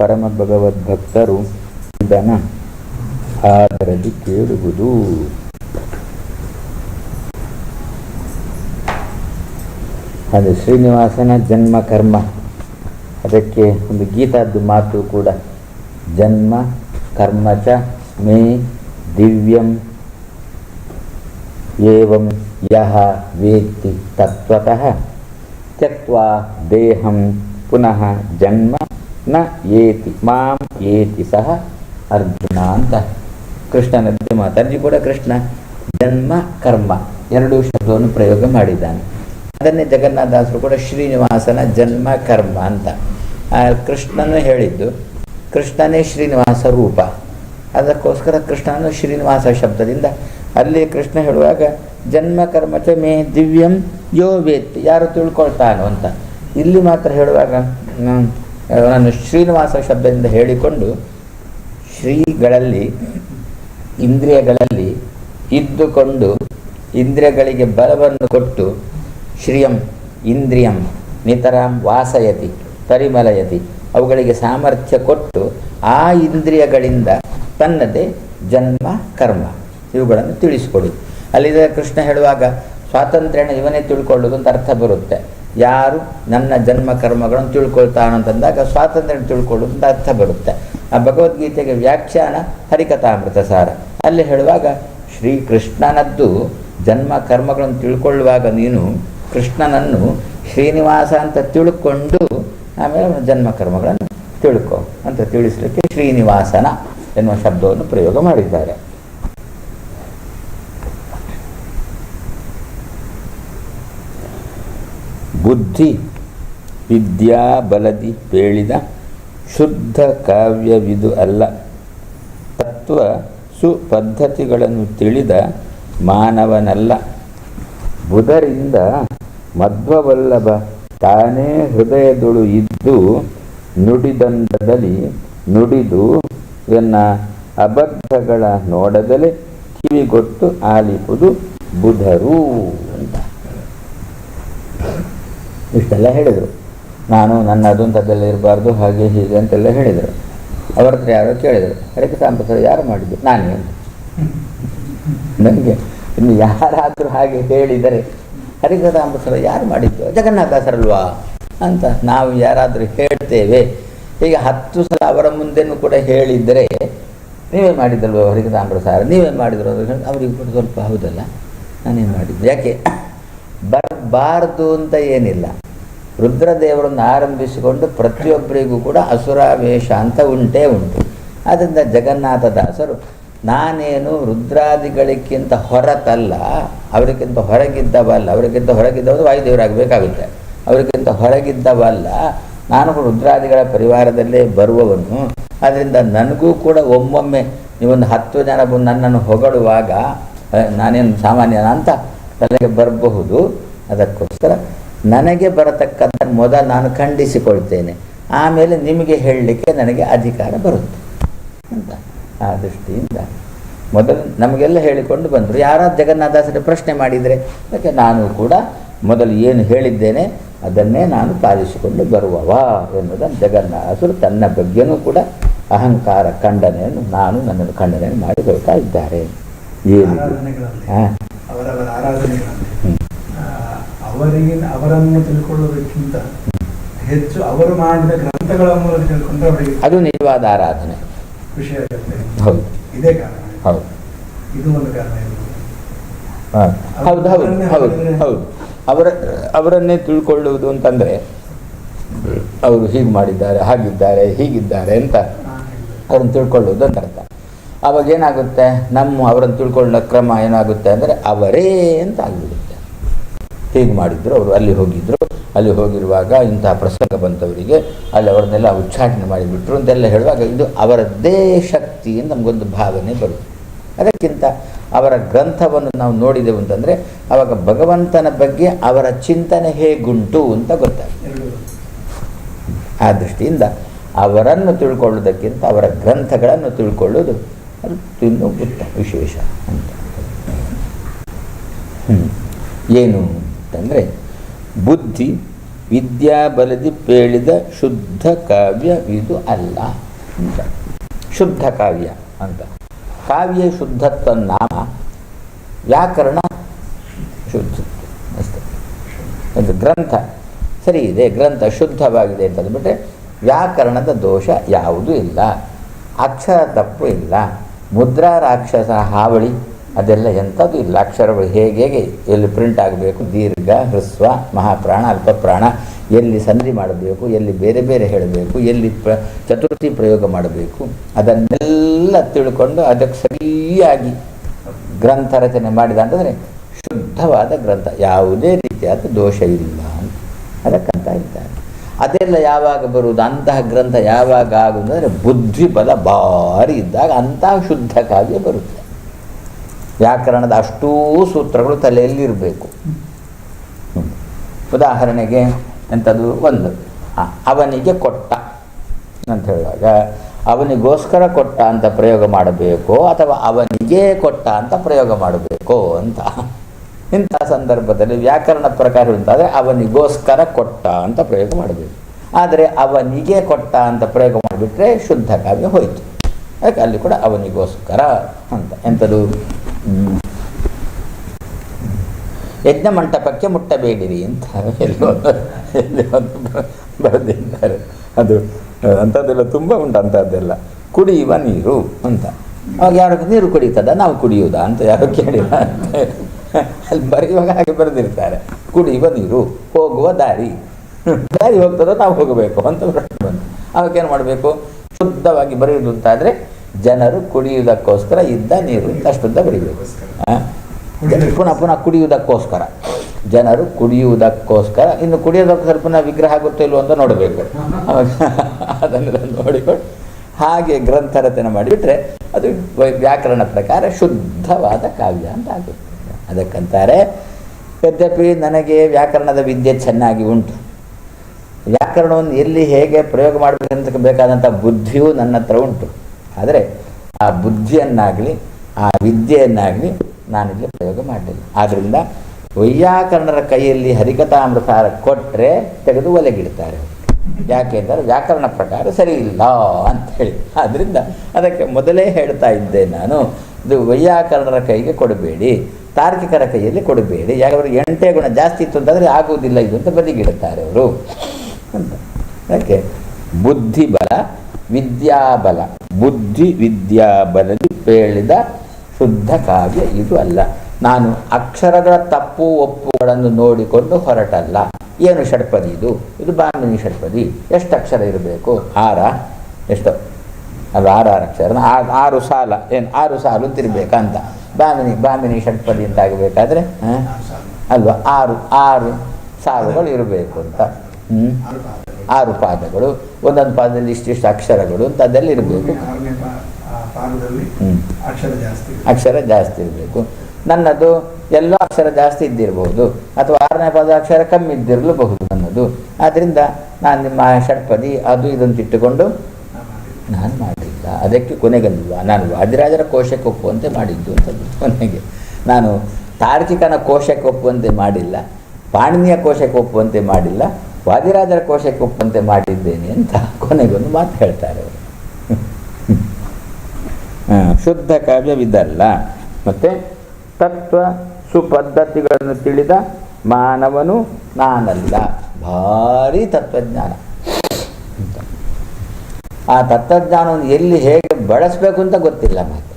ಪರಮ ಭಗವದ್ಭಕ್ತರು ಇದನ್ನು ಅದರಲ್ಲಿ ಕೇಳುವುದು. ಅದು ಶ್ರೀನಿವಾಸನ ಜನ್ಮ ಕರ್ಮ. ಅದಕ್ಕೆ ಒಂದು ಗೀತಾದ್ದು ಮಾತು ಕೂಡ. ಜನ್ಮ, ಕರ್ಮ ಚ, ಮೇ, ದಿವ್ಯಂ, ಏವಂ ಯಹ ವೇತ್ತಿ ತತ್ವತಃ ತ್ಯಕ್ವಾ ದೇಹಂ, ಪುನಃ ಜನ್ಮ ನ ಏತಿ, ಮಾಂ ಏತಿ ಸಹ ಅರ್ಜುನ ಅಂತ. ಕೃಷ್ಣನದ್ದು ಮಾತು ಕೂಡ ಕೃಷ್ಣ. ಜನ್ಮ, ಕರ್ಮ ಎರಡೂ ಶಬ್ದವನ್ನು ಪ್ರಯೋಗ ಮಾಡಿದ್ದಾನೆ. ಅದನ್ನೇ ಜಗನ್ನಾಥಾಸರು ಕೂಡ ಶ್ರೀನಿವಾಸನ ಜನ್ಮ, ಕರ್ಮ ಅಂತ. ಕೃಷ್ಣನು ಹೇಳಿದ್ದು ಕೃಷ್ಣನೇ ಶ್ರೀನಿವಾಸ ರೂಪ. ಅದಕ್ಕೋಸ್ಕರ ಕೃಷ್ಣನು ಶ್ರೀನಿವಾಸ ಶಬ್ದದಿಂದ ಅಲ್ಲಿ ಕೃಷ್ಣ ಹೇಳುವಾಗ ಜನ್ಮ, ಕರ್ಮ ಚ ಮೇ ದಿವ್ಯಂ, ಯೋ ವೇತ್ ಯಾರು ತಿಳ್ಕೊಳ್ತಾನೋ ಅಂತ. ಇಲ್ಲಿ ಮಾತ್ರ ಹೇಳುವಾಗ ನಾನು ಶ್ರೀನಿವಾಸ ಶಬ್ದದಿಂದ ಹೇಳಿಕೊಂಡು ಶ್ರೀಗಳಲ್ಲಿ, ಇಂದ್ರಿಯಗಳಲ್ಲಿ ಇದ್ದುಕೊಂಡು ಇಂದ್ರಿಯಗಳಿಗೆ ಬಲವನ್ನು ಕೊಟ್ಟು ಶ್ರೀಯಂ ಇಂದ್ರಿಯಂ ನಿತರಾಂ ವಾಸಯತಿ, ಪರಿಮಲಯತಿ, ಅವುಗಳಿಗೆ ಸಾಮರ್ಥ್ಯ ಕೊಟ್ಟು ಆ ಇಂದ್ರಿಯಗಳಿಂದ ತನ್ನದೇ ಜನ್ಮ, ಕರ್ಮ ಇವುಗಳನ್ನು ತಿಳಿಸಿಕೊಡು. ಅಲ್ಲಿದೆ ಕೃಷ್ಣ ಹೇಳುವಾಗ ಸ್ವಾತಂತ್ರ್ಯನ ಇವನೇ ತಿಳ್ಕೊಳ್ಳೋದು ಅಂತ ಅರ್ಥ ಬರುತ್ತೆ. ಯಾರು ನನ್ನ ಜನ್ಮ ಕರ್ಮಗಳನ್ನು ತಿಳ್ಕೊಳ್ತಾನಂತಂದಾಗ ಸ್ವಾತಂತ್ರ್ಯ ತಿಳ್ಕೊಳ್ಳೋದು ಅರ್ಥ ಬರುತ್ತೆ. ಆ ಭಗವದ್ಗೀತೆಗೆ ವ್ಯಾಖ್ಯಾನ ಹರಿಕಥಾಮೃತ ಸಾರ. ಅಲ್ಲಿ ಹೇಳುವಾಗ ಶ್ರೀಕೃಷ್ಣನದ್ದು ಜನ್ಮ ಕರ್ಮಗಳನ್ನು ತಿಳ್ಕೊಳ್ಳುವಾಗ ನೀನು ಕೃಷ್ಣನನ್ನು ಶ್ರೀನಿವಾಸ ಅಂತ ತಿಳ್ಕೊಂಡು ಆಮೇಲೆ ಅವನ ಜನ್ಮ ಕರ್ಮಗಳನ್ನು ತಿಳ್ಕೊ ಅಂತ ತಿಳಿಸಲಿಕ್ಕೆ ಶ್ರೀನಿವಾಸನ ಎನ್ನುವ ಶಬ್ದವನ್ನು ಪ್ರಯೋಗ ಮಾಡಿದ್ದಾರೆ. ಬುದ್ಧಿ, ವಿದ್ಯಾ, ಬಲದಿ ಬೇಳಿದ ಶುದ್ಧ ಕಾವ್ಯವಿದು ಅಲ್ಲ. ತತ್ವ ಸುಪದ್ಧತಿಗಳನ್ನು ತಿಳಿದ ಮಾನವನಲ್ಲ. ಬುಧರಿಂದ ಮಧ್ವವಲ್ಲಭ ತಾನೇ ಹೃದಯದೊಳು ಇದ್ದು ನುಡಿದಂದದಲ್ಲಿ ನುಡಿದು ಎನ್ನ ಅಬದ್ಧಗಳ ನೋಡದಲೆ ಕಿವಿಗೊಟ್ಟು ಆಲಿಪುದು ಬುಧರು. ಇಷ್ಟೆಲ್ಲ ಹೇಳಿದರು. ನಾನು ನನ್ನ ಅದು ಅಂತದ್ದೆಲ್ಲ ಇರಬಾರ್ದು, ಹಾಗೆ ಹೀಗೆ ಅಂತೆಲ್ಲ ಹೇಳಿದರು. ಅವರ ಹತ್ರ ಯಾರೋ ಕೇಳಿದರು, ಅದಕ್ಕೆ ಸಾಂಪ್ರದಾಯ ಯಾರು ಮಾಡಿದ್ದು? ನಾನೇ ನನಗೆ ಇನ್ನು ಯಾರಾದರೂ ಹಾಗೆ ಹೇಳಿದರೆ ಹರಿಕಥಾಮೃತ ಯಾರು ಮಾಡಿದ್ದು? ಜಗನ್ನಾಥಾಸರಲ್ವಾ? ಅಂತ ನಾವು ಯಾರಾದರೂ ಹೇಳ್ತೇವೆ. ಈಗ ಹತ್ತು ಸಲ ಅವರ ಮುಂದೆನೂ ಕೂಡ ಹೇಳಿದರೆ, ನೀವೇ ಮಾಡಿದ್ದಲ್ವ ಹರಿಕಥಾಮೃತ ನೀವೇ ಮಾಡಿದ್ರು? ಅವರಿಗೆ ಕೂಡ ಸ್ವಲ್ಪ ಹೌದಲ್ಲ. ನಾನೇನು ಮಾಡಿದ್ದು. ಯಾಕೆ? ಬರಬಾರ್ದು ಅಂತ ಏನಿಲ್ಲ. ರುದ್ರದೇವರನ್ನು ಆರಂಭಿಸಿಕೊಂಡು ಪ್ರತಿಯೊಬ್ಬರಿಗೂ ಕೂಡ ಅಸುರಾವೇಶ ಅಂತ ಉಂಟೇ ಉಂಟು. ಆದ್ದರಿಂದ ಜಗನ್ನಾಥದಾಸರು ನಾನೇನು ರುದ್ರಾದಿಗಳಿಗಿಂತ ಹೊರತಲ್ಲ, ಅವರಿಗಿಂತ ಹೊರಗಿದ್ದವಲ್ಲ, ಅವರಿಗಿಂತ ಹೊರಗಿದ್ದವರು ವಾಯುದೇವರಾಗಬೇಕಾಗುತ್ತೆ. ಅವರಿಗಿಂತ ಹೊರಗಿದ್ದವಲ್ಲ, ನಾನು ರುದ್ರಾದಿಗಳ ಪರಿವಾರದಲ್ಲೇ ಬರುವವನು. ಆದ್ದರಿಂದ ನನಗೂ ಕೂಡ ಒಮ್ಮೊಮ್ಮೆ ನೀವೊಂದು ಹತ್ತು ಜನ ನನ್ನನ್ನು ಹೊಗಳುವಾಗ ನಾನೇನು ಸಾಮಾನ್ಯನ? ಅಂತ ತಲೆಗೆ ಬರಬಹುದು. ಅದಕ್ಕೋಸ್ಕರ ನನಗೆ ಬರತಕ್ಕಂಥ ಮೊದಲು ನಾನು ಖಂಡಿಸಿಕೊಳ್ತೇನೆ. ಆಮೇಲೆ ನಿಮಗೆ ಹೇಳಲಿಕ್ಕೆ ನನಗೆ ಅಧಿಕಾರ ಬರುತ್ತೆ ಅಂತ ಆ ದೃಷ್ಟಿಯಿಂದ ಮೊದಲು ನಮಗೆಲ್ಲ ಹೇಳಿಕೊಂಡು ಬಂದರು. ಯಾರಾದ್ರು ಜಗನ್ನಾಥದಾಸರ ಪ್ರಶ್ನೆ ಮಾಡಿದರೆ ಅದಕ್ಕೆ ನಾನು ಕೂಡ ಮೊದಲು ಏನು ಹೇಳಿದ್ದೇನೆ ಅದನ್ನೇ ನಾನು ಪಾಲಿಸಿಕೊಂಡು ಬರುವವ ಎನ್ನುವುದನ್ನು ಜಗನ್ನಾಥರು ತನ್ನ ಬಗ್ಗೆನೂ ಕೂಡ ಅಹಂಕಾರ ಖಂಡನೆಯನ್ನು ನಾನು ನನ್ನನ್ನು ಖಂಡನೆಯನ್ನು ಮಾಡಿಕೊಳ್ತಾ ಇದ್ದಾರೆ. ಏನು ಹಾಂ ಅವರವರ ಆರಾಧನೆಗಳಲ್ಲಿ ಹ್ಮ್. ಆ, ಅವರಿಗಿನ ಅವರನ್ನು ತಿಳ್ಕೊಳ್ಳೋದಕ್ಕಿಂತ ಹೆಚ್ಚು ಅವರು ಮಾಡಿದ ಗ್ರಂಥಗಳ ಮೂಲಕ ತಿಳ್ಕೊಂಡ್ರೆ ಅವರಿಗೆ ಅದು ನಿಜವಾದ ಆರಾಧನೆ. ಖುಷಿ ಆಗುತ್ತೆ. ಹೌದು. ಇದೇ ಕಾರಣ. ಹೌದು. ಇದು ಒಂದು ಕಾರಣ. ಹೌದು ಹೌದು ಹೌದು ಹೌದು. ಅವರ ಅವರನ್ನೇ ತಿಳ್ಕೊಳ್ಳುವುದು ಅಂತಂದರೆ ಅವರು ಹೀಗೆ ಮಾಡಿದ್ದಾರೆ ಹಾಗಿದ್ದಾರೆ ಹೀಗಿದ್ದಾರೆ ಅಂತ. ಅವ್ರನ್ನ ತಿಳ್ಕೊಳ್ಳೋದು ಅಂತ ಅರ್ಥ. ಆವಾಗ ಏನಾಗುತ್ತೆ? ನಮ್ಮ ಅವರನ್ನು ತಿಳ್ಕೊಳ್ಳೋ ಕ್ರಮ ಏನಾಗುತ್ತೆ ಅಂದರೆ ಅವರೇ ಅಂತ ಆಗಿಬಿಡುತ್ತೆ. ಹೀಗೆ ಮಾಡಿದ್ರು, ಅವರು ಅಲ್ಲಿ ಹೋಗಿದ್ರು. ಅಲ್ಲಿ ಹೋಗಿರುವಾಗ ಇಂತಹ ಪ್ರಸಂಗ ಬಂತವರಿಗೆ, ಅಲ್ಲಿ ಅವರನ್ನೆಲ್ಲ ಉಚ್ಚಾಟನೆ ಮಾಡಿಬಿಟ್ರು ಅಂತೆಲ್ಲ ಹೇಳುವಾಗ ಇದು ಅವರದ್ದೇ ಶಕ್ತಿ ನಮಗೊಂದು ಭಾವನೆ ಬರುತ್ತೆ. ಅದಕ್ಕಿಂತ ಅವರ ಗ್ರಂಥವನ್ನು ನಾವು ನೋಡಿದೆವು ಅಂತಂದರೆ ಆವಾಗ ಭಗವಂತನ ಬಗ್ಗೆ ಅವರ ಚಿಂತನೆ ಹೇಗುಂಟು ಅಂತ ಗೊತ್ತಾಗ ಆ ದೃಷ್ಟಿಯಿಂದ ಅವರನ್ನು ತಿಳ್ಕೊಳ್ಳೋದಕ್ಕಿಂತ ಅವರ ಗ್ರಂಥಗಳನ್ನು ತಿಳ್ಕೊಳ್ಳೋದು ಅದು ಇನ್ನೂ ಉತ್ತಮ ವಿಶೇಷ ಅಂತ. ಏನು? ಅಂತಂದರೆ ಬುದ್ಧಿ, ವಿದ್ಯಾ ಬಲದಿ ಪೇಳಿದ ಶುದ್ಧ ಕಾವ್ಯ ಇದು ಅಲ್ಲ ಅಂತ. ಶುದ್ಧ ಕಾವ್ಯ ಅಂತ. ಕಾವ್ಯ ಶುದ್ಧತ್ವ ನಾಮ, ವ್ಯಾಕರಣ ಶುದ್ಧ. ಅಷ್ಟೇ. ಒಂದು ಗ್ರಂಥ. ಸರಿ ಇದೆ, ಗ್ರಂಥ ಶುದ್ಧವಾಗಿದೆ ಅಂತ ಅಂದ್ಬಿಟ್ರೆ ವ್ಯಾಕರಣದ ದೋಷ ಯಾವುದೂ ಇಲ್ಲ. ಅಕ್ಷರ ತಪ್ಪು ಇಲ್ಲ. ಮುದ್ರಾ ರಾಕ್ಷಸ ಹಾವಳಿ ಅದೆಲ್ಲ ಎಂಥದ್ದು ಇಲ್ಲ. ಅಕ್ಷರಗಳು ಹೇಗೆ ಹೇಗೆ ಎಲ್ಲಿ ಪ್ರಿಂಟ್ ಆಗಬೇಕು, ದೀರ್ಘ ಹೃಸ್ವ ಮಹಾಪ್ರಾಣ, ಅಲ್ಪಪ್ರಾಣ, ಎಲ್ಲಿ ಸಂಧಿ ಮಾಡಬೇಕು, ಎಲ್ಲಿ ಬೇರೆ ಬೇರೆ ಹೇಳಬೇಕು, ಎಲ್ಲಿ ಪ್ರ, ಚತುರ್ಥಿ ಪ್ರಯೋಗ ಮಾಡಬೇಕು, ಅದನ್ನೆಲ್ಲ ತಿಳ್ಕೊಂಡು ಅದಕ್ಕೆ ಸರಿಯಾಗಿ ಗ್ರಂಥ ರಚನೆ ಮಾಡಿದ ಅಂತಂದರೆ ಶುದ್ಧವಾದ ಗ್ರಂಥ. ಯಾವುದೇ ರೀತಿಯಾದ ದೋಷ ಇಲ್ಲ ಅಂತ. ಅದಕ್ಕಂತ ಇದ್ದಾರೆ. ಅದೆಲ್ಲ ಯಾವಾಗ ಬರುವುದು? ಅಂತಹ ಗ್ರಂಥ ಯಾವಾಗ ಆಗುವುದು? ಅಂದರೆ ಬುದ್ಧಿ ಬಲ ಭಾರಿ ಇದ್ದಾಗ ಅಂತಹ ಶುದ್ಧ ಕಾವ್ಯ ಬರುತ್ತೆ. ವ್ಯಾಕರಣದ ಅಷ್ಟೂ ಸೂತ್ರಗಳು ತಲೆಯಲ್ಲಿ ಇರಬೇಕು ಉದಾಹರಣೆಗೆ ಎಂಥದ್ದು ಒಂದು. ಅವನಿಗೆ ಕೊಟ್ಟ ಅಂತ ಹೇಳುವಾಗ, ಅವನಿಗೋಸ್ಕರ ಕೊಟ್ಟ ಅಂತ ಪ್ರಯೋಗ ಮಾಡಬೇಕೋ, ಅಥವಾ ಅವನಿಗೆ ಕೊಟ್ಟ ಅಂತ ಪ್ರಯೋಗ ಮಾಡಬೇಕೋ ಅಂತ. ಇಂಥ ಸಂದರ್ಭದಲ್ಲಿ ವ್ಯಾಕರಣ ಪ್ರಕಾರ ಅಂತಾದರೆ ಅವನಿಗೋಸ್ಕರ ಕೊಟ್ಟ ಅಂತ ಪ್ರಯೋಗ ಮಾಡಬೇಕು. ಆದರೆ ಅವನಿಗೆ ಕೊಟ್ಟ ಅಂತ ಪ್ರಯೋಗ ಮಾಡಿಬಿಟ್ರೆ ಶುದ್ಧ ಕಾವ್ಯ ಹೋಯಿತು. ಅದಕ್ಕೆ ಅಲ್ಲಿ ಕೂಡ ಅವನಿಗೋಸ್ಕರ ಅಂತ. ಎಂಥದ್ದು. ಯಜ್ಞ ಮಂಟಪಕ್ಕೆ ಮುಟ್ಟಬೇಡಿರಿ ಅಂತ ಬರೆದಿದ್ದಾರೆ. ಅದು, ಅಂಥದ್ದೆಲ್ಲ ತುಂಬ ಉಂಟು, ಅಂಥದ್ದೆಲ್ಲ. ಕುಡಿಯುವ ನೀರು ಅಂತ. ಅವಾಗ ಯಾರು ನೀರು ಕುಡಿತದ, ನಾವು ಕುಡಿಯುವುದಾ ಅಂತ ಯಾರು ಕೇಳಿಲ್ಲ ಅಂತ. ಅಲ್ಲಿ ಬರೆಯುವಾಗ ಹಾಗೆ ಬರೆದಿರ್ತಾರೆ. ಕುಡಿಯುವ ನೀರು, ಹೋಗುವ ದಾರಿ. ದಾರಿ ಹೋಗ್ತದ, ನಾವು ಹೋಗಬೇಕು ಅಂತ ಬಂತು ಅವಾಗ ಏನು ಮಾಡಬೇಕು? ಶುದ್ಧವಾಗಿ ಬರೆಯುವುದು ಅಂತಾದರೆ ಜನರು ಕುಡಿಯುವುದಕ್ಕೋಸ್ಕರ ಇದ್ದ ನೀರು ಅಷ್ಟುದ್ದ ಬರೀಬೇಕು ಆ? ಪುನಃ ಪುನಃ ಕುಡಿಯುವುದಕ್ಕೋಸ್ಕರ. ಜನರು ಕುಡಿಯುವುದಕ್ಕೋಸ್ಕರ, ಇನ್ನು ಕುಡಿಯೋದಕ್ಕೋಸ್ಕರ ಪುನಃ ವಿಗ್ರಹ ಆಗುತ್ತೋ ಇಲ್ವೋ ಅಂತ ನೋಡಬೇಕು. ಅದನ್ನೆಲ್ಲ ನೋಡಿಕೊಂಡು ಹಾಗೆ ಗ್ರಂಥ ರಚನೆ ಮಾಡಿಬಿಟ್ರೆ ಅದು ವ್ಯಾಕರಣ ಪ್ರಕಾರ ಶುದ್ಧವಾದ ಕಾವ್ಯ ಅಂತ ಆಗುತ್ತೆ. ಅದಕ್ಕಂತಾರೆ, ಯದ್ಯಪಿ ನನಗೆ ವ್ಯಾಕರಣದ ವಿದ್ಯೆ ಚೆನ್ನಾಗಿ ಉಂಟು. ವ್ಯಾಕರಣವನ್ನು ಎಲ್ಲಿ ಹೇಗೆ ಪ್ರಯೋಗ ಮಾಡಬೇಕಂತ ಬೇಕಾದಂಥ ಬುದ್ಧಿಯೂ ನನ್ನ ಹತ್ರ ಉಂಟು. ಆದರೆ ಆ ಬುದ್ಧಿಯನ್ನಾಗಲಿ, ಆ ವಿದ್ಯೆಯನ್ನಾಗಲಿ ನಾನಿಲ್ಲಿ ಪ್ರಯೋಗ ಮಾಡಲಿಲ್ಲ. ಆದ್ದರಿಂದ ವೈಯಾಕರಣರ ಕೈಯಲ್ಲಿ ಹರಿಕಥಾಮೃತಾರ ಕೊಟ್ಟರೆ ತೆಗೆದು ಒಲೆಗಿಡ್ತಾರೆ. ಯಾಕೆ ಅಂದರೆ ವ್ಯಾಕರಣ ಪ್ರಕಾರ ಸರಿ ಇಲ್ಲ ಅಂಥೇಳಿ. ಆದ್ದರಿಂದ ಅದಕ್ಕೆ ಮೊದಲೇ ಹೇಳ್ತಾ ಇದ್ದೆ ನಾನು, ಇದು ವೈಯಾಕರಣರ ಕೈಗೆ ಕೊಡಬೇಡಿ, ತಾರ್ಕಿಕರ ಕೈಯಲ್ಲಿ ಕೊಡಬೇಡಿ. ಯಾಕಂದ್ರೆ ಎಂಟೇ ಗುಣ ಜಾಸ್ತಿ ಇತ್ತು ಅಂತಂದರೆ ಆಗುವುದಿಲ್ಲ ಇದು ಅಂತ ಬದಿಗಿಡುತ್ತಾರೆ ಅವರು. ಅಂತ. ಅದಕ್ಕೆ ಬುದ್ಧಿಬಲ, ವಿದ್ಯಾಬಲ. ಬುದ್ಧಿ ವಿದ್ಯಾ ಬರಲಿ ಹೇಳಿದ ಶುದ್ಧ ಕಾವ್ಯ ಇದು ಅಲ್ಲ. ನಾನು ಅಕ್ಷರಗಳ ತಪ್ಪು ಒಪ್ಪುಗಳನ್ನು ನೋಡಿಕೊಂಡು ಹೊರಟಲ್ಲ. ಏನು ಷಟ್ಪದಿ ಇದು? ಇದು ಬಾಮಿನಿ ಷಟ್ಪದಿ. ಎಷ್ಟು ಅಕ್ಷರ ಇರಬೇಕು? ಆರ? ಎಷ್ಟು? ಅದು ಆರು ಆರು ಅಕ್ಷರ. ಆರು ಸಾಲ. ಏನು? ಆರು ಸಾಲು ತಿರ್ಬೇಕಂತ. ಬಾಮಿನಿ ಬಾಮಿನಿ ಷಟ್ಪದಿ ಅಂತ ಆಗಬೇಕಾದ್ರೆ ಹಾಂ? ಅಲ್ವಾ? ಆರು ಆರು ಸಾಲುಗಳು ಇರಬೇಕು ಅಂತ. ಆರು ಪಾದಗಳು. ಒಂದೊಂದು ಪಾದದಲ್ಲಿ ಇಷ್ಟಿಷ್ಟು ಅಕ್ಷರಗಳು ಅಂತ ಅದೆಲ್ಲ ಇರಬೇಕು. ಅಕ್ಷರ ಜಾಸ್ತಿ ಅಕ್ಷರ ಜಾಸ್ತಿ ಇರಬೇಕು. ನನ್ನದು ಎಲ್ಲ ಅಕ್ಷರ ಜಾಸ್ತಿ ಇದ್ದಿರಬಹುದು ಅಥವಾ ಆರನೇ ಪಾದ ಅಕ್ಷರ ಕಮ್ಮಿ ಇದ್ದಿರಲೂಬಹುದು ನನ್ನದು. ಆದ್ದರಿಂದ ನಾನು ನಿಮ್ಮ ಷಟ್ಪದಿ ಅದು ಇದನ್ನು ಇಟ್ಟುಕೊಂಡು ನಾನು ಮಾಡಿಲ್ಲ. ಅದಕ್ಕೆ ಕೊನೆಗಲ್ವಾ? ನಾನು ವಾದಿರಾಜರ ಕೋಶಕ್ಕೆ ಒಪ್ಪುವಂತೆ ಮಾಡಿದ್ದು ಅಂತದ್ದು ಕೊನೆಗೆ. ನಾನು ತಾರ್ಕಿಕನ ಕೋಶಕ್ಕೆ ಒಪ್ಪುವಂತೆ ಮಾಡಿಲ್ಲ. ಪಾಣಿನಿಯ ಕೋಶಕ್ಕೆ ಒಪ್ಪುವಂತೆ ಮಾಡಿಲ್ಲ. ವಾದಿರಾಜರ ಕೋಶಕ್ಕೆ ಒಪ್ಪಂತೆ ಮಾಡಿದ್ದೇನೆ ಅಂತ ಕೊನೆಗೊಂದು ಮಾತು ಹೇಳ್ತಾರೆ ಅವರು. ಶುದ್ಧ ಕಾವ್ಯವಿದಲ್ಲ ಮತ್ತೆ ತತ್ವ ಸುಪದ್ಧತಿಗಳನ್ನು ತಿಳಿದ ಮಾನವನು ನಾನಲ್ಲ. ಭಾರಿ ತತ್ವಜ್ಞಾನ. ಆ ತತ್ವಜ್ಞಾನವನ್ನು ಎಲ್ಲಿ ಹೇಗೆ ಬಳಸಬೇಕು ಅಂತ ಗೊತ್ತಿಲ್ಲ ಮಾತ್ರ.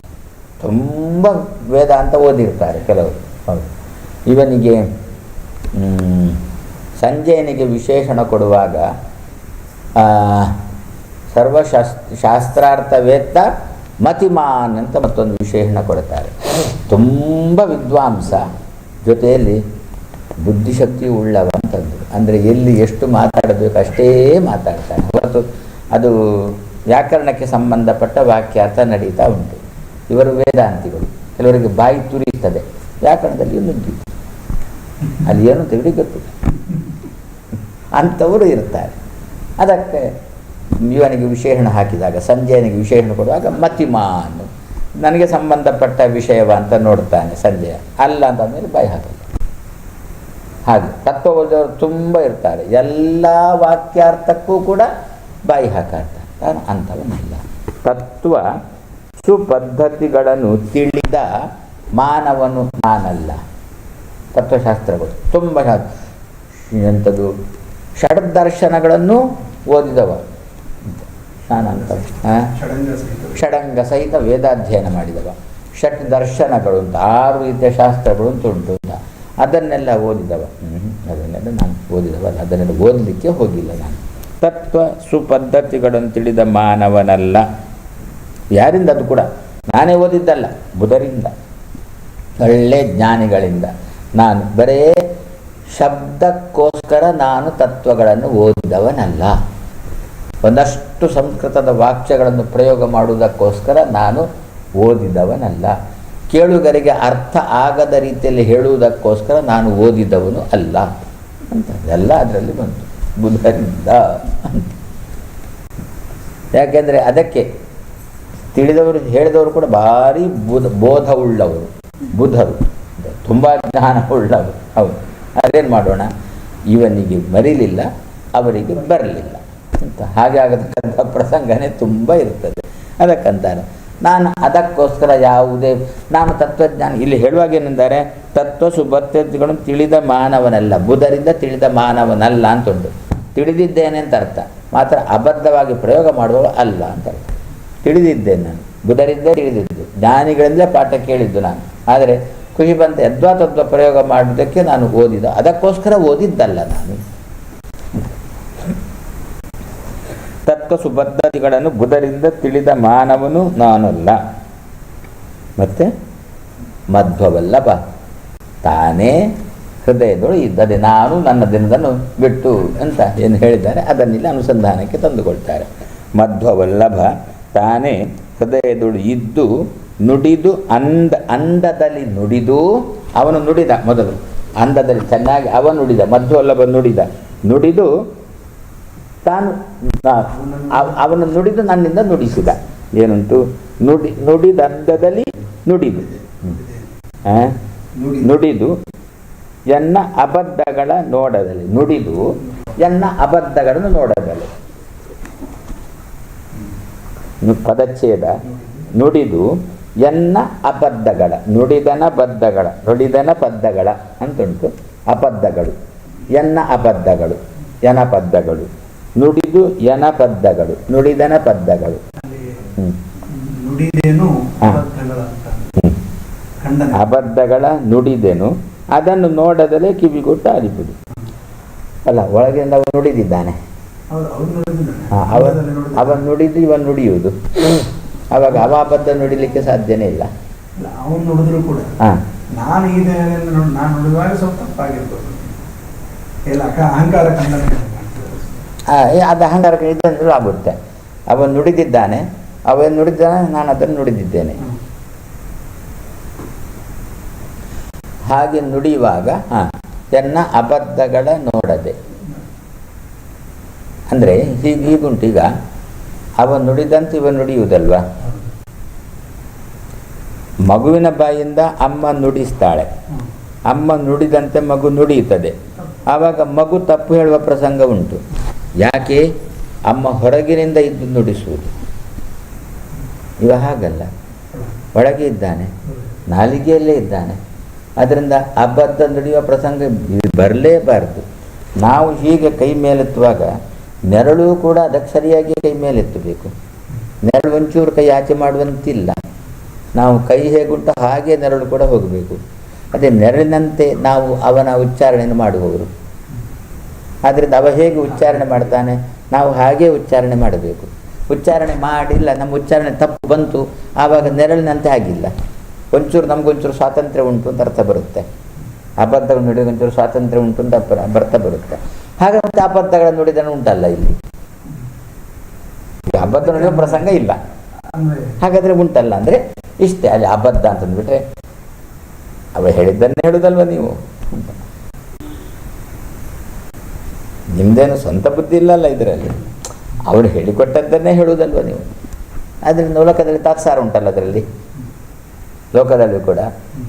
ತುಂಬ ವೇದಾಂತ ಓದಿರ್ತಾರೆ ಕೆಲವರು. ಹೌದು. ಇವನಿಗೆ ಸಂಜಯನಿಗೆ ವಿಶೇಷಣ ಕೊಡುವಾಗ ಸರ್ವಶಾಸ್ ಶಾಸ್ತ್ರಾರ್ಥವೇತ್ತ ಮತಿಮಾನ್ ಅಂತ ಮತ್ತೊಂದು ವಿಶೇಷಣ ಕೊಡ್ತಾರೆ ತುಂಬ ವಿದ್ವಾಂಸ. ಜೊತೆಯಲ್ಲಿ ಬುದ್ಧಿಶಕ್ತಿ ಉಳ್ಳವ ಅಂತಂದರು ಅಂದರೆ ಎಲ್ಲಿ ಎಷ್ಟು ಮಾತಾಡಬೇಕು ಅಷ್ಟೇ ಮಾತಾಡ್ತಾನೆ. ಹೊರತು ಅದು ವ್ಯಾಕರಣಕ್ಕೆ ಸಂಬಂಧಪಟ್ಟ ವಾಕ್ಯಾರ್ಥ ನಡೀತಾ ಉಂಟು. ಇವರು ವೇದಾಂತಿಗಳು. ಕೆಲವರಿಗೆ ಬಾಯಿ ತುರಿಯುತ್ತದೆ. ವ್ಯಾಕರಣದಲ್ಲಿ ನುಗ್ಗಿ ಅಲ್ಲಿ ಏನು ತೆಗಡಿ ಗೊತ್ತಿಲ್ಲ. ಅಂಥವರು ಇರ್ತಾರೆ ಅದಕ್ಕೆ ಇವನಿಗೆ ವಿಶೇಷಣ ಹಾಕಿದಾಗ, ಸಂಜಯನಿಗೆ ವಿಶೇಷಣ ಕೊಡುವಾಗ ಮತಿಮಾನು. ನನಗೆ ಸಂಬಂಧಪಟ್ಟ ವಿಷಯವ ಅಂತ ನೋಡ್ತಾನೆ ಸಂಜಯ. ಅಲ್ಲ ಅಂತಂದಮೇಲೆ ಬಾಯಿ ಹಾಕಲ್ಲ. ಹಾಗೆ ತತ್ವ ಓದಿದವರು ತುಂಬ ಇರ್ತಾರೆ. ಎಲ್ಲ ವಾಕ್ಯಾರ್ಥಕ್ಕೂ ಕೂಡ ಬಾಯಿ ಹಾಕಾಡ್ತಾರೆ ನಾನು ಅಂಥವನಲ್ಲ. ತತ್ವ ಸುಪದ್ಧತಿಗಳನ್ನು ತಿಳಿದ ಮಾನವನು ನಾನಲ್ಲ. ತತ್ವಶಾಸ್ತ್ರಗಳು ತುಂಬ ಶಾಸ್ತ್ರ ಎಂಥದ್ದು ಷಡ್ದರ್ಶನಗಳನ್ನು ಓದಿದವ. ನಾನಂತ ಷಡಂಗ ಸಹಿತ. ವೇದಾಧ್ಯಯನ ಮಾಡಿದವ. ಷಟ್ ದರ್ಶನಗಳು ಅಂತ ಆರು ರೀತಿಯ ಶಾಸ್ತ್ರಗಳು ಅಂತ ಉಂಟು ಅಂತ ಅದನ್ನೆಲ್ಲ ಓದಿದವ. ಹ್ಮ್, ಅದನ್ನೆಲ್ಲ ನಾನು ಓದಿದವ. ಅದನ್ನೆಲ್ಲ ಓದಲಿಕ್ಕೆ ಹೋಗಿಲ್ಲ ನಾನು. ತತ್ವ ಸುಪದ್ಧತಿಗಳನ್ನು ತಿಳಿದ ಮಾನವನಲ್ಲ. ಯಾರಿಂದ ಅದು ಕೂಡ? ನಾನೇ ಓದಿದ್ದಲ್ಲ ಬುಧರಿಂದ. ಒಳ್ಳೆ ಜ್ಞಾನಿಗಳಿಂದ. ನಾನು ಬರೇ ಶಬ್ದಕ್ಕೋಸ್ಕರ ನಾನು ತತ್ವಗಳನ್ನು ಓದಿದವನಲ್ಲ. ಒಂದಷ್ಟು ಸಂಸ್ಕೃತದ ವಾಕ್ಯಗಳನ್ನು ಪ್ರಯೋಗ ಮಾಡುವುದಕ್ಕೋಸ್ಕರ ನಾನು ಓದಿದವನಲ್ಲ. ಕೇಳುಗರಿಗೆ ಅರ್ಥ ಆಗದ ರೀತಿಯಲ್ಲಿ ಹೇಳುವುದಕ್ಕೋಸ್ಕರ ನಾನು ಓದಿದವನು ಅಲ್ಲ. ಅಂತ ಎಲ್ಲ ಅದರಲ್ಲಿ ಬಂತು. ಬುಧರಿಂದ ಅಂತ. ಯಾಕೆಂದರೆ ಅದಕ್ಕೆ ತಿಳಿದವರು, ಹೇಳಿದವರು ಕೂಡ ಭಾರಿ ಬುಧ, ಬೋಧವುಳ್ಳವರು. ಬುಧರು. ತುಂಬ ಜ್ಞಾನವುಳ್ಳವರು. ಹೌದು. ಅದೇನು ಮಾಡೋಣ? ಇವನಿಗೆ ಮರಿಲಿಲ್ಲ, ಅವರಿಗೆ ಬರಲಿಲ್ಲ. ಅಂತ ಹಾಗೆ ಆಗತಕ್ಕಂಥ ಪ್ರಸಂಗನೇ ತುಂಬ ಇರ್ತದೆ. ಅದಕ್ಕಂತಾರೆ ನಾನು ಅದಕ್ಕೋಸ್ಕರ ಯಾವುದೇ, ನಾನು ತತ್ವಜ್ಞಾನ, ಇಲ್ಲಿ ಹೇಳುವಾಗ ಏನೆಂದರೆ, ತತ್ವ ಸುಬದ್ಧತೆಗಳನ್ನು ತಿಳಿದ ಮಾನವನಲ್ಲ, ಬುಧರಿಂದ ತಿಳಿದ ಮಾನವನಲ್ಲ ಅಂತ ಉಂಟು ತಿಳಿದಿದ್ದೇನೆ ಅಂತ ಅರ್ಥ. ಮಾತ್ರ ಅಬದ್ಧವಾಗಿ ಪ್ರಯೋಗ ಮಾಡುವವ ಅಲ್ಲ ಅಂತ ಅರ್ಥ. ತಿಳಿದಿದ್ದೇನೆ ನಾನು. ಬುಧರಿಂದ ತಿಳಿದಿದ್ದು ಜ್ಞಾನಿಗಳಿಂದಲೇ ಪಾಠ ಕೇಳಿದ್ದು ನಾನು. ಆದರೆ ಖುಷಿ ಬಂತ ತತ್ವ ಪ್ರಯೋಗ ಮಾಡೋದಕ್ಕೆ ನಾನು ಓದಿದ. ಅದಕ್ಕೋಸ್ಕರ ಓದಿದ್ದಲ್ಲ ನಾನು. ತತ್ವ ಸುಬದ್ಧತೆಗಳನ್ನು ಬುಧರಿಂದ ತಿಳಿದ ಮಾನವನು ನಾನಲ್ಲ. ಮತ್ತೆ? ಮಧ್ವವಲ್ಲಭ. ತಾನೇ ಹೃದಯದೊಳು ಇದ್ದದೆ ನಾನು ನನ್ನ ದಿನದನ್ನು ಬಿಟ್ಟು ಅಂತ ಏನು ಹೇಳಿದ್ದಾರೆ ಅದನ್ನಿಲ್ಲಿ ಅನುಸಂಧಾನಕ್ಕೆ ತಂದುಕೊಳ್ತಾರೆ ಮಧ್ವವಲ್ಲಭ ತಾನೇ ಹೃದಯದೊಳು ಇದ್ದು ನುಡಿದು ಅಂದ, ಅಂದದಲ್ಲಿ ನುಡಿದು ಅವನು ನುಡಿದ ಮೊದಲು. ಅಂದದಲ್ಲಿ ಚೆನ್ನಾಗಿ ಅವ ನುಡಿದ ಮಧ್ವವಲ್ಲಭ ನುಡಿದ. ನುಡಿದು ತಾನು ಅವನು ನುಡಿದು ನನ್ನಿಂದ ನುಡಿಸಿದ. ಏನಂತು? ನುಡಿ, ನುಡಿದು ಹ್ಮ್. ಆ? ನುಡಿದು ಎನ್ನ ಅಬದ್ಧಗಳ ನೋಡದಲ್ಲಿ. ನುಡಿದು ಎನ್ನ ಅಬದ್ಧಗಳನ್ನು ನೋಡದಲ್ಲಿ. ಪದಚ್ಛೇದ. ನುಡಿದು ಎನ್ನ ಅಬದ್ಧಗಳ ನುಡಿದನ ಬದ್ಧಗಳ ನುಡಿದನ ಪದ್ದಗಳ ಅಂತುಂಟು ಅಬದ್ಧಗಳು. ಎನ್ನ ಅಬದ್ಧಗಳು ಎನ ಪದ್ದಗಳು. ನುಡಿದು ಎನ ಪದ್ದಗಳು ನುಡಿದನ ಪದ್ದಗಳು. ಅಬದ್ಧಗಳ. ನುಡಿದೇನು ಅದನ್ನು ನೋಡದಲೇ ಕಿವಿಗೊಟ್ಟು ಆಲಿಪುದು ಅಲ್ಲ ಒಳಗಿಂದ ಅವನು ನುಡಿದಿದ್ದಾನೆ. ಹೌದು ಅವ್ರು ನುಡಿದಿದ್ದಾನೆ. ಆ, ಅವ ನುಡಿದಿದ್ದಾನೆ. ಅವನು ನುಡಿದು ಇವನು ನುಡಿಯುವುದು. ಅವಾಗ ಅವಾಬದ್ಧ ನುಡಿಲಿಕ್ಕೆ ಸಾಧ್ಯನೇ ಇಲ್ಲ. ಅವನು ನುಡಿದ್ರು ಕೂಡ. ನಾನು ಈ ದೇಹದಿಂದ ನಾನು ಸ್ವಲ್ಪ ತಪ್ಪಾಗಿರ್ಬೋದು. ಇಲ್ಲ ಅಹಂಕಾರ. ಅದು ಅಹಂಕಾರಕ್ಕೆ ಇದ್ದಂದ್ರೂ ಆಗುತ್ತೆ. ಅವನು ನುಡಿದಿದ್ದಾನೆ. ಅವನು ನುಡಿದಾನೆ ನಾನು ಅದನ್ನು ನುಡಿದಿದ್ದೇನೆ. ಹಾಗೆ ನುಡಿಯುವಾಗ ಹಾಂ ಎನ್ನ ಅಬದ್ಧಗಳ ನೋಡದೆ. ಅಂದರೆ ಹೀಗೆ ಹೀಗುಂಟು ಈಗ. ಅವ ನುಡಿದಂತೆ ಇವ ನುಡಿಯುವುದಲ್ವಾ? ಮಗುವಿನ ಬಾಯಿಂದ ಅಮ್ಮ ನುಡಿಸ್ತಾಳೆ. ಅಮ್ಮ ನುಡಿದಂತೆ ಮಗು ನುಡಿಯುತ್ತದೆ. ಆವಾಗ ಮಗು ತಪ್ಪು ಹೇಳುವ ಪ್ರಸಂಗ ಉಂಟು. ಯಾಕೆ? ಅಮ್ಮ ಹೊರಗಿನಿಂದ ಇದ್ದು ನುಡಿಸುವುದು. ಇವ ಹಾಗಲ್ಲ. ಒಳಗೆ ಇದ್ದಾನೆ. ನಾಲಿಗೆಯಲ್ಲೇ ಇದ್ದಾನೆ. ಅದರಿಂದ ಅಬದ್ಧ ನುಡಿಯುವ ಪ್ರಸಂಗ ಬರಲೇಬಾರದು ನಾವು ಹೀಗೆ ಕೈ ಮೇಲೆತ್ತುವಾಗ ನೆರಳು ಕೂಡ ಅದಕ್ಕೆ ಸರಿಯಾಗಿ ಕೈ ಮೇಲೆತ್ತಬೇಕು ನೆರಳು ಒಂಚೂರು ಕೈ ಆಚೆ ಮಾಡುವಂತಿಲ್ಲ. ನಾವು ಕೈ ಹೇಗುಂಟು ಹಾಗೆ ನೆರಳು ಕೂಡ ಹೋಗಬೇಕು. ಅದೇ ನೆರಳಿನಂತೆ ನಾವು ಅವನ ಉಚ್ಚಾರಣೆಯನ್ನು ಮಾಡುವವರು. ಆದ್ದರಿಂದ ಅವ ಹೇಗೆ ಉಚ್ಚಾರಣೆ ಮಾಡ್ತಾನೆ? ನಾವು ಹಾಗೆ ಉಚ್ಚಾರಣೆ ಮಾಡಬೇಕು. ಉಚ್ಚಾರಣೆ ಮಾಡಿಲ್ಲ, ನಮ್ಮ ಉಚ್ಚಾರಣೆ ತಪ್ಪು ಬಂತು, ಆವಾಗ ನೆರಳಿನಂತೆ ಆಗಿಲ್ಲ. ಒಂಚೂರು ನಮಗೊಂಚೂರು ಸ್ವಾತಂತ್ರ್ಯ ಉಂಟು ಅಂತ ಅರ್ಥ ಬರುತ್ತೆ. ಅಬದ್ಧ ನುಡಿಗೆ ಒಂಚೂರು ಸ್ವಾತಂತ್ರ್ಯ ಉಂಟು ಅಂತ ಬರ್ತಾ ಬರುತ್ತೆ. ಹಾಗೆ ಮತ್ತೆ ನೋಡಿದ್ರೆ ಉಂಟಲ್ಲ ಇಲ್ಲಿ? ಅಬದ್ಧ ನೋಡಿದ ಪ್ರಸಂಗ ಇಲ್ಲ. ಹಾಗಾದ್ರೆ ಉಂಟಲ್ಲ ಅಂದ್ರೆ ಇಷ್ಟೇ, ಅಲ್ಲಿ ಅಬದ್ಧ ಅಂತಂದ್ಬಿಟ್ರೆ ಅವ ಹೇಳಿದ್ದನ್ನೇ ಹೇಳುದಲ್ವ ನೀವು. ನಿಮ್ದೇನು ಸ್ವಂತ ಬುದ್ಧಿ ಇಲ್ಲಲ್ಲ ಇದರಲ್ಲಿ? ಅವರು ಹೇಳಿಕೊಟ್ಟದ್ದನ್ನೇ ಹೇಳುವುದಲ್ವ ನೀವು? ಅದರಿಂದ ಲೋಕದಲ್ಲಿ ತಾತ್ಸಾರ ಉಂಟಲ್ಲ ಅದರಲ್ಲಿ? ಲೋಕದಲ್ಲಿ ಕೂಡ.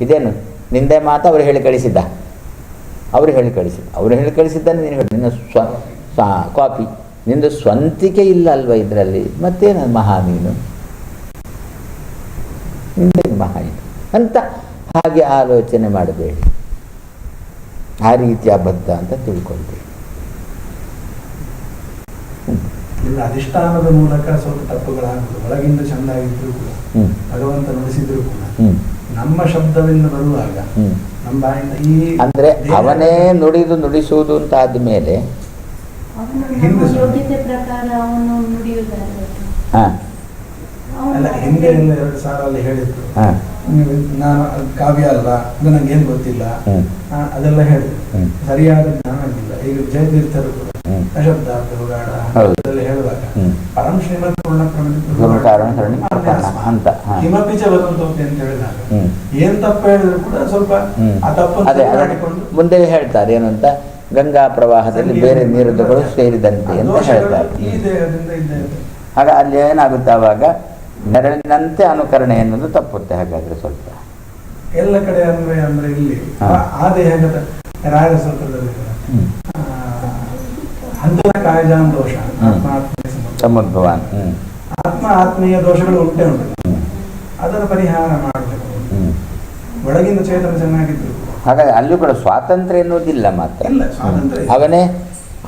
ಇದೇನು? ನಿಂದೆ ಮಾತು ಅವರು ಹೇಳಿ ಕಳಿಸಿದ್ದ. ಅವರು ಹೇಳಿ ಕಳಿಸಿದ್ದು ಅವರು ಹೇಳಿ ಕಳಿಸಿದ್ದಾನೆ ನೀನು ಹೇಳಿ. ನಿನ್ನ ಸ್ವ ಸ್ವ- ಕಾಪಿ ನಿಂದು ಸ್ವಂತಿಕೆ ಇಲ್ಲ ಅಲ್ವಾ ಇದರಲ್ಲಿ? ಮತ್ತೇನು ಮಹಾ ನೀನು? ನಿಂದೇನು ಮಹಾ ಇದು? ಅಂತ ಹಾಗೆ ಆಲೋಚನೆ ಮಾಡಬೇಡಿ. ಆ ರೀತಿಯ ಅಬದ್ಧ ಅಂತ ತಿಳ್ಕೊಳ್ಬೇಡಿ. ಇಲ್ಲ ಅಧಿಷ್ಠಾನದ ಮೂಲಕ ಸ್ವಲ್ಪ ತಪ್ಪುಗಳಾಗುವುದು. ಒಳಗಿಂದ ಚೆಂದಾಗಿದ್ರು ಕೂಡ ಹ್ಞೂ ಭಗವಂತ ನಡೆಸಿದ್ರು ಕೂಡ. ಹ್ಞೂ ನಮ್ಮ ಶಬ್ದವೆಂದು ಬರುವಾಗ ನಮ್ಮ ಬಾಯಿಂದ ಈ ಅಂದ್ರೆ ಅವನೇ ನುಡಿದು ನುಡಿಸುವುದು ಅಂತ ಆದಮೇಲೆ ಹಿಂದೆ ಅಲ್ಲ ಹಿಂದೆ ಎಲ್ಲ ಎರಡು ಸಾಲ ಅಲ್ಲಿ ಹೇಳಿದ್ರು. ನಾನು ಕಾವ್ಯ ಅಲ್ಲ ಅದು ನಂಗೇನು ಗೊತ್ತಿಲ್ಲ. ಹ್ಞೂ ಆ, ಅದೆಲ್ಲ ಹೇಳಿದ್ರು. ಸರಿಯಾದ ಜ್ಞಾನ ಇಲ್ಲ ಈಗ ಜಯತೀರ್ಥರು ಕೂಡ ಹೇಳುವಾಗ. ಪರಂ ಶ್ರೀಮತ್ ಪೂರ್ಣ ಅಂತ, ವದಂತೋಪಿ ಅಂತ ಹೇಳಿದಾಗ. ಏನ್ ತಪ್ಪು ಹೇಳಿದ್ರು ಕೂಡ ಸ್ವಲ್ಪ ಆ ಅದೇ ಮುಂದೆ ಹೇಳ್ತಾರೆ ಏನಂತ ಗಂಗಾ ಪ್ರವಾಹದಲ್ಲಿ ಬೇರೆ ನೀರುಗಳು ಸೇರಿದಂತೆ ಅಂತ ಹೇಳ್ತಾರೆ. ಆಗ ಅಲ್ಲಿ ಏನಾಗುತ್ತೆ ಅವಾಗ? ನೆರಳಿನಂತೆ ಅನುಕರಣೆ ಅನ್ನೋದು ತಪ್ಪುತ್ತೆ ಹಾಗಾದ್ರೆ ಸ್ವಲ್ಪ. ಎಲ್ಲ ಕಡೆ ಅಂದ್ರೆ ಅಂದ್ರೆ ಇಲ್ಲಿ. ಆ- ರಾಯರ ರಾಜಸೂತ್ರದಲ್ಲಿ ಹಂತದ ಕಾಯಜಾನ್ ದೋಷ. ಹ್ಮ್. ಆತ್ಮ ಆತ್ಮೀಯ ದೋಷಗಳು ಉಂಟೆ ಉಂಟು. ಅದರ ಪರಿಹಾರ ಮಾಡಬೇಕು. ಒಳಗಿನ ಒಳಗಿಂದ ಚೇತನ ಚೆನ್ನಾಗಿದ್ರು ಹಾಗಾಗಿ ಅಲ್ಲೂ ಕೂಡ ಸ್ವಾತಂತ್ರ್ಯ ಎನ್ನುವುದಿಲ್ಲ ಮಾತ್ರ. ಅವನೇ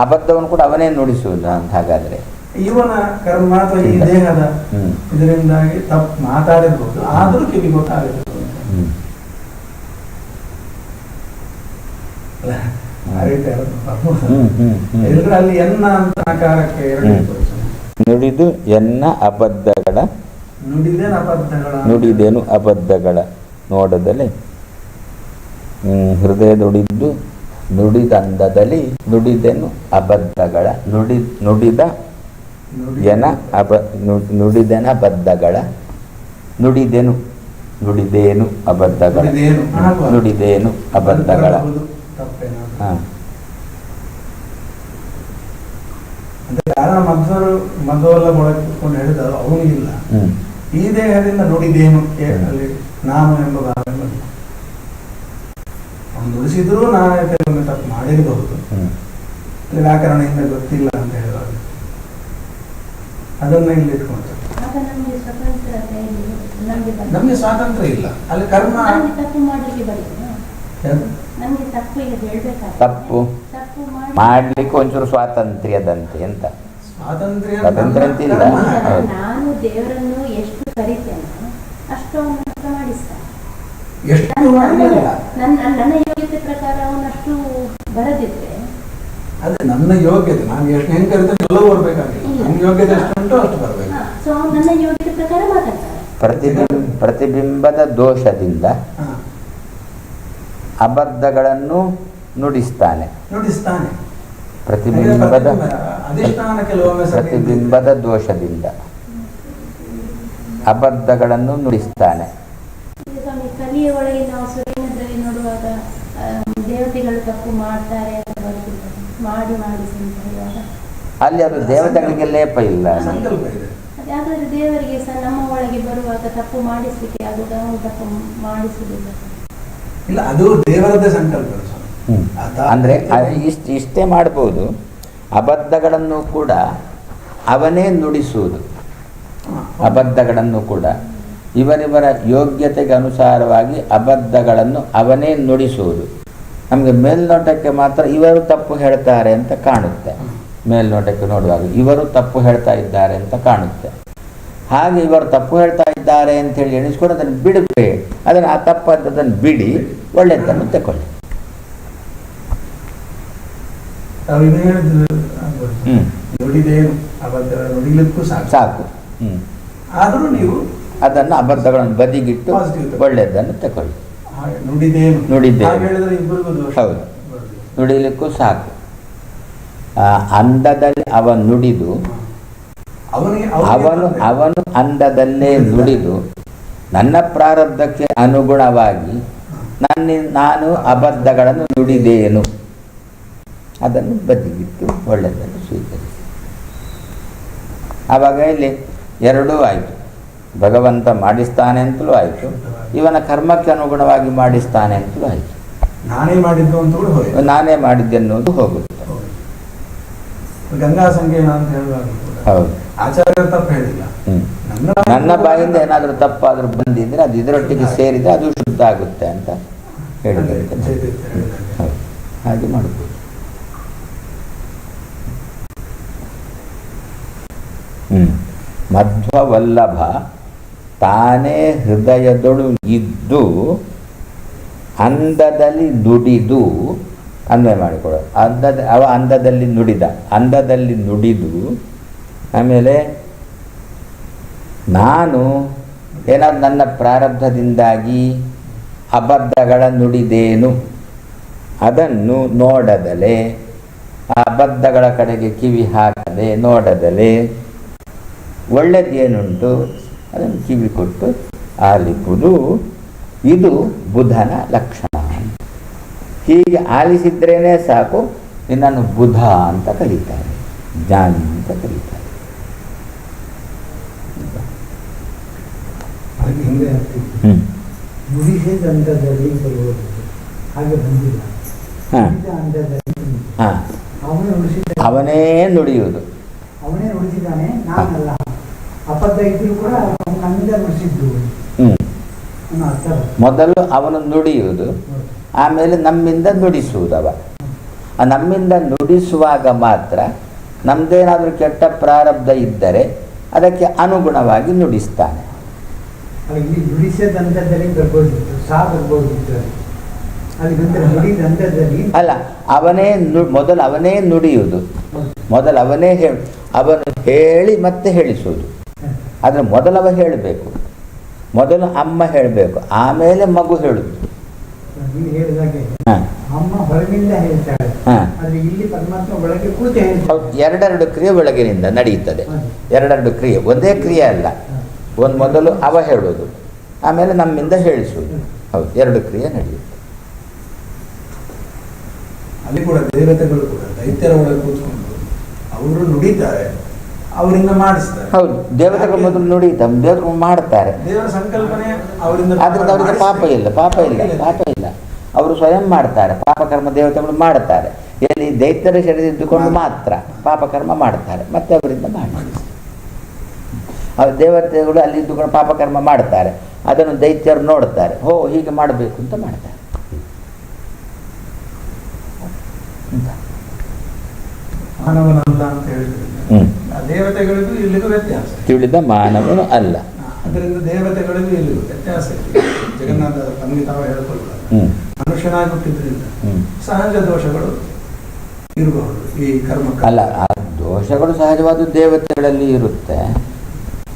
ಅಬದ್ಧವನ್ನು ಕೂಡ ಅವನೇ ನುಡಿಸುವುದು ಅಂತ ಹಾಗಾದ್ರೆ. ಇವನ ಕರ್ಮ ಅಥವಾ ಈ ದೇಹದ. ಇದರಿಂದಾಗಿ ತಪ್ಪು ಮಾತಾಡಿರ್ಬೋದು. ಆದರೂ ಕಿವಿ ಗೊತ್ತಾಗಿರ್ಬೋದು ಅಲ್ಲ, ಎನ್ನ ಅಂತ ಆಕಾರಕ್ಕೆ. ನುಡಿದು ಎನ್ನ ಅಬದ್ಧಗಳ. ನುಡಿದೇನ ಅಬದ್ಧಗಳ ನೋಡದಲ್ಲಿ ಹೃದಯ ಹೃದಯದೊಡಿದ್ದು ನುಡಿದಂದದಲ್ಲಿ ನುಡಿದೆನು ಅಬದ್ಧಗಳ. ನುಡಿ ನುಡಿದ ನುಡಿ- ಎನ ಅಬ ನುಡಿದೆನ ಬದ್ಧಗಳ ನುಡಿದೆನು ನುಡಿದೇನು ಅಬದ್ಧಗಳ. ನುಡಿದೇನು ಅಬದ್ಧಗಳ. ಹಾ. ಅಂದ್ರೆ ಯಾರ ಮಧ್ವರು ಮಧ್ವಲ್ಲ ಒಳಗೆ ಕೂತ್ಕೊಂಡು ಹೇಳಿದರು ಅವನಿಗಿಲ್ಲ ಇಲ್ಲ. ಈ ದೇಹದಿಂದ ನುಡಿದೇನು. ಅಲ್ಲಿ ನಾನು ಎಂಬ ಭಾವ ಬಂತು. ಅವನು ನುಡಿಸಿದ್ರು ನಾನು ಕೆಲವೊಮ್ಮೆ ತಪ್ಪು ಮಾಡಿರಬಹುದು. ವ್ಯಾಕರಣದಿಂದ ಗೊತ್ತಿಲ್ಲ ಅಂತ ಹೇಳುವಾಗ. ಅದನ್ನ ಇಲ್ಲಿ ಇಟ್ಕೊಂಡ್ರೆ. ನಮಗೆ ಸ್ವಾತಂತ್ರ್ಯ ಇಲ್ಲ. ಅಲ್ಲಿ ಕರ್ಮ ತಪ್ಪು ಮಾಡಲಿಕ್ಕೆ ಒಂಚೂರು ಸ್ವಾತಂತ್ರ್ಯದಂತೆ ಅಂತ. ಸ್ವಾತಂತ್ರ್ಯ ಸ್ವಾತಂತ್ರ್ಯ ಅಂತ ಇಲ್ಲ. ನಾನು ದೇವರನ್ನು ಎಷ್ಟು ಕರಿತೇನೆ ಅಷ್ಟು ಅವನ ಹತ್ರ ಮಾಡಿಸ್ತಾನೆ ಎಷ್ಟು ನನ್ನ ಯೋಗ್ಯತೆ ಪ್ರಕಾರ ಅವನಷ್ಟು ಬರದಿದ್ರೆ. ಅದೇ ನನ್ನ ಯೋಗ್ಯತೆ ನಾನು ಎಷ್ಟು ಹೆಂಗ್ ಕರಿತೇನೆ ಎಲ್ಲ ಬರ್ಬೇಕಾಗಿಲ್ಲ. ಇಲ್ಲ. ನನ್ನ ಯೋಗ್ಯತೆ ಎಷ್ಟು ಉಂಟು ಅಷ್ಟು ಬರ್ಬೇಕು. ಸೊ ಅವನು ನನ್ನ ಯೋಗ್ಯತೆ ಪ್ರಕಾರ ಮಾತಾಡ್ತಾನೆ. ಪ್ರತಿಬಿಂಬ ಪ್ರತಿಬಿಂಬದ ದೋಷದಿಂದ. ಅಬದ್ಧಗಳನ್ನು ನುಡಿಸ್ತಾನೆ. ನುಡಿಸ್ತಾನೆ. ಪ್ರತಿಬಿಂಬದ ಅಧಿಷ್ಠಾನ ಕೆಲವೊಮ್ಮೆ ಸರಿ ಪ್ರತಿಬಿಂಬದ ದೋಷದಿಂದ. ಅಬದ್ಧಗಳನ್ನು ನುಡಿಸ್ತಾನೆ. ಅಲ್ಲಿ ಅದು ದೇವತೆಗಳಿಗೆ ಲೇಪ ಇಲ್ಲ ದೇವರಿಗೆ ಸಹ ನಮ್ಮ ಒಳಗೆ ಬರುವಾಗ ತಪ್ಪು ಮಾಡಿಸ್ಲಿಕ್ಕೆ ಅದು ತಪ್ಪು ಮಾಡಿಸುವುದಿಲ್ಲ. ಇಲ್ಲ ಅದು ದೇವರದ್ದೇ ಸಂಕಲ್ಪ. ಅಂದರೆ ಇಷ್ಟ ಇಷ್ಟೇ ಮಾಡ್ಬೋದು ಅಬದ್ಧಗಳನ್ನು ಕೂಡ ಅವನೇ ನುಡಿಸುವುದು. ಅಬದ್ಧಗಳನ್ನು ಕೂಡ. ಇವರಿವರ ಯೋಗ್ಯತೆಗೆ ಅನುಸಾರವಾಗಿ ಅಬದ್ಧಗಳನ್ನು ಅವನೇ ನುಡಿಸುವುದು. ನಮಗೆ ಮೇಲ್ನೋಟಕ್ಕೆ ಮಾತ್ರ ಇವರು ತಪ್ಪು ಹೇಳ್ತಾರೆ ಅಂತ ಕಾಣುತ್ತೆ. ಮೇಲ್ನೋಟಕ್ಕೆ ನೋಡುವಾಗ ಇವರು ತಪ್ಪು ಹೇಳ್ತಾ ಇದ್ದಾರೆ ಅಂತ ಕಾಣುತ್ತೆ. ಹಾಗೆ ಇವರು ತಪ್ಪು ಹೇಳ್ತಾ ಇದ್ದಾರೆ ಅಂತ ಹೇಳಿ ಎಣಿಸ್ಕೊಂಡು ಅದನ್ನು ಬಿಡಬೇಡಿ ಅದನ್ನು ಆ ತಪ್ಪು ಬಿಡಿ ಒಳ್ಳೆಯದನ್ನು ತಗೊಳ್ಳಿ ಇದು ಹೇಳಿದ್ದು ಆಗ್ಬೋದು. ಹ್ಮ್. ನುಡಿದೇನು ಸಾಕು. ಆದರೂ ನೀವು ಅದನ್ನು ಅಬದ್ಧಗಳನ್ನು ಬದಿಗಿಟ್ಟು ಒಳ್ಳೆದನ್ನು ತಕೊಳ್ಳಿ. ಒಳ್ಳೆಯದನ್ನು ತಗೊಳ್ಳಿ ಇಬ್ಬರಿಗೂ ದೋಷ ಹೌದು. ನುಡಿಲಿಕ್ಕೂ ಸಾಕು. ಅಂದದಲ್ಲಿ ಅವ ನುಡಿದು ಅವನು ಅವನು ಅಂದದಲ್ಲೇ ನುಡಿದು ನನ್ನ ಪ್ರಾರಬ್ಧಕ್ಕೆ ಅನುಗುಣವಾಗಿ ನನ್ನ ನಾನು ಅಬದ್ಧಗಳನ್ನು ನುಡಿದೇನು? ಅದನ್ನು ಬದಿಗಿಟ್ಟು ಒಳ್ಳೆಯದನ್ನು ಸ್ವೀಕರಿಸಿ. ಆವಾಗ ಇಲ್ಲಿ ಎರಡೂ ಆಯಿತು. ಭಗವಂತ ಮಾಡಿಸ್ತಾನೆ ಅಂತಲೂ ಆಯಿತು. ಇವನ ಕರ್ಮಕ್ಕೆ ಅನುಗುಣವಾಗಿ ಮಾಡಿಸ್ತಾನೆ ಅಂತಲೂ ಆಯಿತು. ನಾನೇ ಮಾಡಿದ್ದು ಅಂತ ನಾನೇ ಮಾಡಿದ್ದೆ ಅನ್ನೋದು ಹೋಗುತ್ತೆ. ಗಂಗಾ ಸಂಕೀರ್ಣ ಅಂತ ಹೇಳುವಾಗ ಹೌದು. ಆಚಾರ್ಯ ತಪ್ಪು ಹೇಳಿಲ್ಲ. ನನ್ನ ಬಾಯಿಂದ ಏನಾದರೂ ತಪ್ಪಾದ್ರೂ ಬಂದಿದ್ರೆ ಅದು ಇದರೊಟ್ಟಿಗೆ ಸೇರಿದ್ರೆ ಅದು ಶುದ್ಧ ಆಗುತ್ತೆ ಅಂತ ಹೇಳಿದ್ರೆ ಹೇಳಿದ್ದಾರೆ. ಹಾಗೆ ಮಾಡಬಹುದು ಹ್ಮ್. ಮಧ್ವವಲ್ಲಭ ತಾನೇ ಹೃದಯದೊಳು ಇದ್ದು ಅಂದದಲ್ಲಿ ನುಡಿದು ಅನ್ವಯ ಮಾಡಿಕೊಡು ಅಂದದ ಅವ ಅಂದದಲ್ಲಿ ನುಡಿದ ಅಂದದಲ್ಲಿ ನುಡಿದು ಆಮೇಲೆ ನಾನು ಏನಾದ್ರು ನನ್ನ ಪ್ರಾರಬ್ಧದಿಂದಾಗಿ ಅಬದ್ಧಗಳ ನುಡಿದೇನು? ಅದನ್ನು ನೋಡದಲೆ ಆ ಅಬದ್ಧಗಳ ಕಡೆಗೆ ಕಿವಿ ಹಾಕದೆ ನೋಡದಲೆ ಒಳ್ಳೆಯದೇನುಂಟು ಅದನ್ನು ಕಿವಿ ಕೊಟ್ಟು ಆಲಿಪುದು ಇದು ಬುಧನ ಲಕ್ಷಣ. ಹೀಗೆ ಆಲಿಸಿದ್ರೇನೆ ಸಾಕು, ನಿನ್ನನ್ನು ಬುಧ ಅಂತ ಕರೀತಾರೆ, ಜ್ಞಾನಿ ಅಂತ ಕರೀತಾರೆ. ಹಾಗೆ ಹಿಂದೆ ಆಗ್ತಿತ್ತು? ಹ್ಮ್. ನುಡಿಸಿದ ಹಂತದಲ್ಲಿ ಬರುವುದು ಹಾಗೆ ಬಂದಿಲ್ಲ. ಹಾ. ನುಡಿದ ಹಂತದಲ್ಲಿ ಅವನೇ ನುಡಿಯುವುದು. ಅವನೇ ನಾನಲ್ಲ. ಕೂಡ ನನ್ನಿಂದ ನುಡಿಸಿದ್ದು. ಮೊದಲು ಅವನು ನುಡಿಯುವುದು ಆಮೇಲೆ ನಮ್ಮಿಂದ ನುಡಿಸುವುದವ ನಮ್ಮಿಂದ ನುಡಿಸುವಾಗ ಮಾತ್ರ ನಮ್ದೇನಾದರೂ ಕೆಟ್ಟ ಪ್ರಾರಬ್ಧ ಇದ್ದರೆ ಅದಕ್ಕೆ ಅನುಗುಣವಾಗಿ ನುಡಿಸ್ತಾನೆ. ಅಲ್ಲಿ ಇಲ್ಲಿ ನುಡಿಸಿದ ಹಂತದಲ್ಲಿ ಬರ್ಬೋದಿತ್ತು ಸಾ ಬರ್ಬೋದಿತ್ತು ಅಲ್ಲಿ. ಅಲ್ಲಿ ನಂತರ ನುಡಿದ ಅಲ್ಲ ಅವನೇ ಮೊದಲು ಅವನೇ ನುಡಿಯುವುದು. ಮೊದಲು ಅವನೇ ಹೇಳಿ ಅವನು ಹೇಳಿ ಮತ್ತೆ ಹೇಳಿಸುವುದು. ಆದರೆ ಮೊದಲವ ಹೇಳಬೇಕು. ಮೊದಲು ಅಮ್ಮ ಹೇಳಬೇಕು ಆಮೇಲೆ ಮಗು ಹೇಳುದು ಎರಡೆರಡು ಕ್ರಿಯೆ ಒಳಗಿನಿಂದ ನಡೆಯುತ್ತದೆ. ಎರಡೆರಡು ಕ್ರಿಯೆ ಒಂದೇ ಕ್ರಿಯೆ ಅಲ್ಲ. ಒಂದು ಮೊದಲು ಅವ ಹೇಳೋದು ಆಮೇಲೆ ನಮ್ಮಿಂದ ಹೇಳಿಸೋದು ಹೌದು ಎರಡು ಕ್ರಿಯೆ ನಡೆಯುತ್ತೆ. ಅಲ್ಲಿ ಕೂಡ ದೇವತೆಗಳು ಕೂಡ ದೈತ್ಯರ ಒಳಗೆ ಕೂತ್ಕೊಂಡು ಅವರು ನುಡಿತಾರೆ ಅವರಿಂದ ಮಾಡಿಸ್ತಾರೆ. ಹೌದು ದೇವತೆಗಳು ಮೊದಲು ನುಡಿತ ದೇವತೆಗಳು ಮಾಡ್ತಾರೆ. ದೇವರ ಸಂಕಲ್ಪನೆ ಅವರಿಂದ ಆದ್ರಿಂದ ಅವರಿಗೆ ಪಾಪ ಇಲ್ಲ ಪಾಪ ಇಲ್ಲ ಪಾಪ ಇಲ್ಲ. ಅವರು ಸ್ವಯಂ ಮಾಡ್ತಾರೆ ಪಾಪಕರ್ಮ ದೇವತೆಗಳು ಮಾಡ್ತಾರೆ. ಎಲ್ಲಿ ದೈತ್ಯರ ಶರೀರದಿದ್ದುಕೊಂಡು ಮಾತ್ರ. ಪಾಪಕರ್ಮ ಮಾಡ್ತಾರೆ. ಮತ್ತೆ ಅವರಿಂದ ಅವ್ರು ದೇವತೆಗಳು ಅಲ್ಲಿ ಇದ್ದುಕೊಂಡು ಪಾಪಕರ್ಮ ಮಾಡ್ತಾರೆ ಅದನ್ನು ದೈತ್ಯರು ನೋಡ್ತಾರೆ ಹೋ ಹೀಗೆ ಮಾಡಬೇಕು ಅಂತ ಮಾಡ್ತಾರೆ. ಅಂತ. ಮಾನವನಲ್ಲ ಅಂತ ಹೇಳಿದ್ರೆ ಆ ದೇವತೆಗಳಿಗೂ ಇಲ್ಲಿಗೂ ವ್ಯತ್ಯಾಸ. ತಿಳಿದ ಮಾನವನು ಅಲ್ಲ. ಅದರಿಂದ ದೇವತೆಗಳಿಗೂ ಇಲ್ಲಿಗೂ ವ್ಯತ್ಯಾಸ ಜಗನ್ನಾಥ ತಮಗೆ ತಾವು ಹೇಳ್ಕೊಳ್ಳುವ ಹ್ಮ್. ಮನುಷ್ಯನಾಗಿ ಹುಟ್ಟಿದ್ರಿಂದ ಸಹಜ ದೋಷಗಳು ಇರಬಹುದು ಈ ಕರ್ಮ ಅಲ್ಲ ಆ ದೋಷಗಳು ಸಹಜವಾದ ದೇವತೆಗಳಲ್ಲಿ ಇರುತ್ತೆ.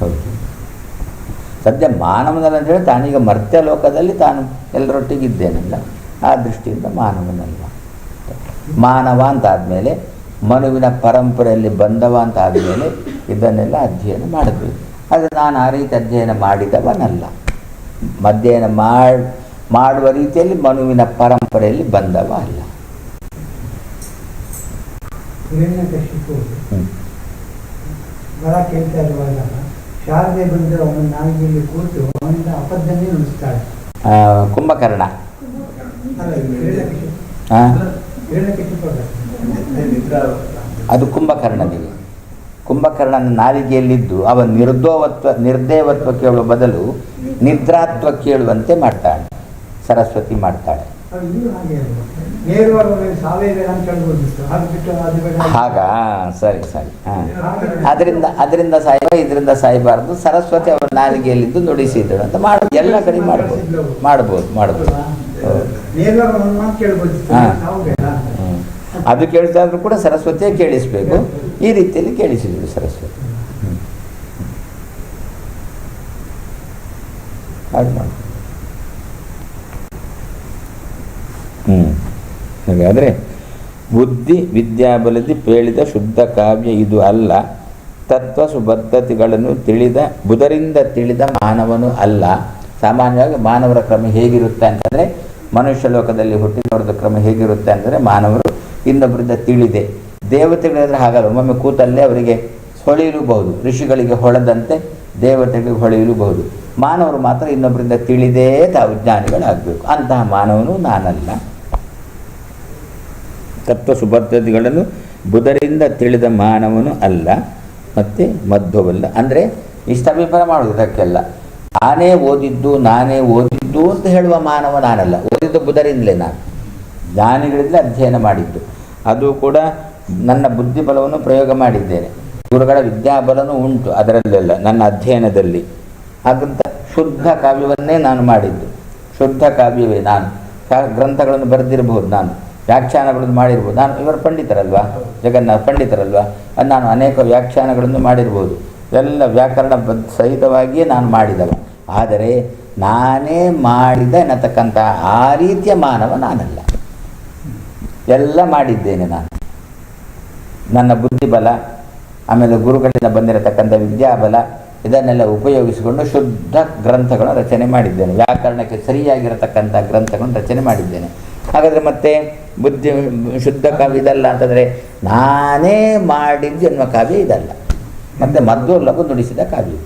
ಹೌದು. ಸದ್ಯ ಮಾನವನಲ್ಲ ಅಂತ ಹೇಳಿ ತಾನೀಗ ಮರ್ತ್ಯ ಲೋಕದಲ್ಲಿ ತಾನು ಎಲ್ಲರೊಟ್ಟಿಗೆ ಇದ್ದೇನಲ್ಲ ಆ ದೃಷ್ಟಿಯಿಂದ ಮಾನವನಲ್ಲ. ಮಾನವ ಅಂತ ಆದಮೇಲೆ ಮನುವಿನ ಪರಂಪರೆಯಲ್ಲಿ ಬಂದವ ಅಂತ ಆದಮೇಲೆ ಇದನ್ನೆಲ್ಲ ಅಧ್ಯಯನ ಮಾಡಬೇಕು. ಆದರೆ ನಾನು ಆ ರೀತಿ ಅಧ್ಯಯನ ಮಾಡಿದವನಲ್ಲ. ಅಧ್ಯಯನ ಮಾಡ್ ಮಾಡುವ ರೀತಿಯಲ್ಲಿ ಮನುವಿನ ಪರಂಪರೆಯಲ್ಲಿ ಬಂದವ ಅಲ್ಲ. ಹಿರಣ್ಯ ಶಾರದೆ ಬಂದು ಅವನ ಕೂತು ಅವನಿಂದ ಅಪದ್ದನ್ನೇ ನುಡಿಸ್ತಾಳೆ. ಕುಂಭಕರ್ಣ. ಅದು ಕುಂಭಕರ್ಣನಿಗೆ. ಕುಂಭಕರ್ಣನ ನಾಲಿಗೆಯಲ್ಲಿದ್ದು ಅವ ನಿರ್ದೋವತ್ವ ನಿರ್ದೇವತ್ವ ಕೇಳುವ ಬದಲು ನಿದ್ರಾತ್ವ ಕೇಳುವಂತೆ ಮಾಡ್ತಾಳೆ. ಸರಸ್ವತಿ ಮಾಡ್ತಾಳೆ. ಹಾಗೆ ಅದು. ಅದು ಸರಿ ಸರಿ ಹಾಂ. ಅದರಿಂದ ಅದರಿಂದ ಸಾಯ್ಬ ಇದರಿಂದ ಸಾಯಬಾರ್ದು. ಸರಸ್ವತಿ ಅವರ ನಾಲಿಗೆಯಲ್ಲಿದ್ದು ನುಡಿಸಿದಳು ಅಂತ ಮಾಡ ಎಲ್ಲ ಕಡೆ ಮಾಡ್ಬೋದು. ಮಾಡ್ಬೋದು ಮಾಡ್ಬೋದು. ಹೌದು. ನೇರವಾಗಿ ಇದ್ರು. ಅದು ಕೂಡ ಸರಸ್ವತಿಯೇ ಕೇಳಿಸ್ಬೇಕು. ಈ ರೀತಿಯಲ್ಲಿ ಕೇಳಿಸಿದ್ರು ಸರಸ್ವತಿ. ಹಾಗೆ ಮಾಡಿ ಹ್ಞೂ ಹಾಗಾದರೆ ಬುದ್ಧಿ ವಿದ್ಯಾಬಲದಿ ಪೇಳಿದ ಶುದ್ಧ ಕಾವ್ಯ ಇದು ಅಲ್ಲ. ತತ್ವ ಸುಬದ್ಧತೆಗಳನ್ನು ತಿಳಿದ, ಬುಧರಿಂದ ತಿಳಿದ ಮಾನವನು ಅಲ್ಲ. ಸಾಮಾನ್ಯವಾಗಿ ಮಾನವರ ಕ್ರಮ ಹೇಗಿರುತ್ತೆ ಅಂತಂದರೆ, ಮನುಷ್ಯ ಲೋಕದಲ್ಲಿ ಹುಟ್ಟಿದವರದ ಕ್ರಮ ಹೇಗಿರುತ್ತೆ ಅಂದರೆ ಮಾನವರು ಇನ್ನೊಬ್ಬರಿಂದ ತಿಳಿದೆ. ದೇವತೆಗಳಿದ್ರೆ ಹಾಗಲ್ಲ. ಒಮ್ಮೊಮ್ಮೆ ಕೂತಲ್ಲೇ ಅವರಿಗೆ ಹೊಳೆಯಲೂಬಹುದು. ಋಷಿಗಳಿಗೆ ಹೊಳೆದಂತೆ ದೇವತೆಗಳಿಗೆ ಹೊಳೆಯಲೂಬಹುದು. ಮಾನವರು ಮಾತ್ರ ಇನ್ನೊಬ್ಬರಿಂದ ತಿಳಿದೇ ತಾವು ಜ್ಞಾನಿಗಳಾಗಬೇಕು. ಅಂತಹ ಮಾನವನು ನಾನಲ್ಲ. ತತ್ವ ಸುಭದ್ರತೆಗಳನ್ನು ಬುಧರಿಂದ ತಿಳಿದ ಮಾನವನು ಅಲ್ಲ, ಮತ್ತು ಮಧ್ವವಲ್ಲ. ಅಂದರೆ ಇಷ್ಟ ಅಭಿಪ್ರಾಯ ಮಾಡೋದು ಇದಕ್ಕೆಲ್ಲ. ನಾನೇ ಓದಿದ್ದು ನಾನೇ ಓದಿದ್ದು ಅಂತ ಹೇಳುವ ಮಾನವ ನಾನಲ್ಲ. ಓದಿದ್ದು ಬುಧರಿಂದಲೇ ನಾನು. ಜ್ಞಾನಿಗಳಿಂದಲೇ ಅಧ್ಯಯನ ಮಾಡಿದ್ದು. ಅದು ಕೂಡ ನನ್ನ ಬುದ್ಧಿಬಲವನ್ನು ಪ್ರಯೋಗ ಮಾಡಿದ್ದೇನೆ. ಗುರುಗಳ ವಿದ್ಯಾಬಲನೂ ಉಂಟು ಅದರಲ್ಲೆಲ್ಲ, ನನ್ನ ಅಧ್ಯಯನದಲ್ಲಿ. ಹಾಗಂತ ಶುದ್ಧ ಕಾವ್ಯವನ್ನೇ ನಾನು ಮಾಡಿದ್ದು. ಶುದ್ಧ ಕಾವ್ಯವೇ ನಾನು. ಗ್ರಂಥಗಳನ್ನು ಬರೆದಿರಬಹುದು ನಾನು. ವ್ಯಾಖ್ಯಾನಗಳನ್ನು ಮಾಡಿರ್ಬೋದು. ನಾನು ಇವರು ಪಂಡಿತರಲ್ವಾ? ಜಗನ್ನಾಥ ಪಂಡಿತರಲ್ವಾ? ಅದು ನಾನು ಅನೇಕ ವ್ಯಾಖ್ಯಾನಗಳನ್ನು ಮಾಡಿರ್ಬೋದು. ಎಲ್ಲ ವ್ಯಾಕರಣ ಬದ್ಧ ಸಹಿತವಾಗಿಯೇ ನಾನು ಮಾಡಿದವ. ಆದರೆ ನಾನೇ ಮಾಡಿದ ಎನ್ನತಕ್ಕಂಥ ಆ ರೀತಿಯ ಮಾನವ ನಾನಲ್ಲ. ಎಲ್ಲ ಮಾಡಿದ್ದೇನೆ ನಾನು. ನನ್ನ ಬುದ್ಧಿಬಲ, ಆಮೇಲೆ ಗುರುಗಳಿಂದ ಬಂದಿರತಕ್ಕಂಥ ವಿದ್ಯಾಬಲ, ಇದನ್ನೆಲ್ಲ ಉಪಯೋಗಿಸಿಕೊಂಡು ಶುದ್ಧ ಗ್ರಂಥಗಳನ್ನು ರಚನೆ ಮಾಡಿದ್ದೇನೆ. ವ್ಯಾಕರಣಕ್ಕೆ ಸರಿಯಾಗಿರತಕ್ಕಂಥ ಗ್ರಂಥಗಳನ್ನು ರಚನೆ ಮಾಡಿದ್ದೇನೆ. ಹಾಗಾದರೆ ಮತ್ತೆ ಬುದ್ಧಿ ಶುದ್ಧ ಕಾವ್ಯ ಇದಲ್ಲ ಅಂತಂದರೆ ನಾನೇ ಮಾಡಿದ್ದು ಎನ್ನುವ ಕಾವ್ಯ ಇದಲ್ಲ. ಮತ್ತು ಲಘು ನುಡಿಸಿದ ಕಾವ್ಯ.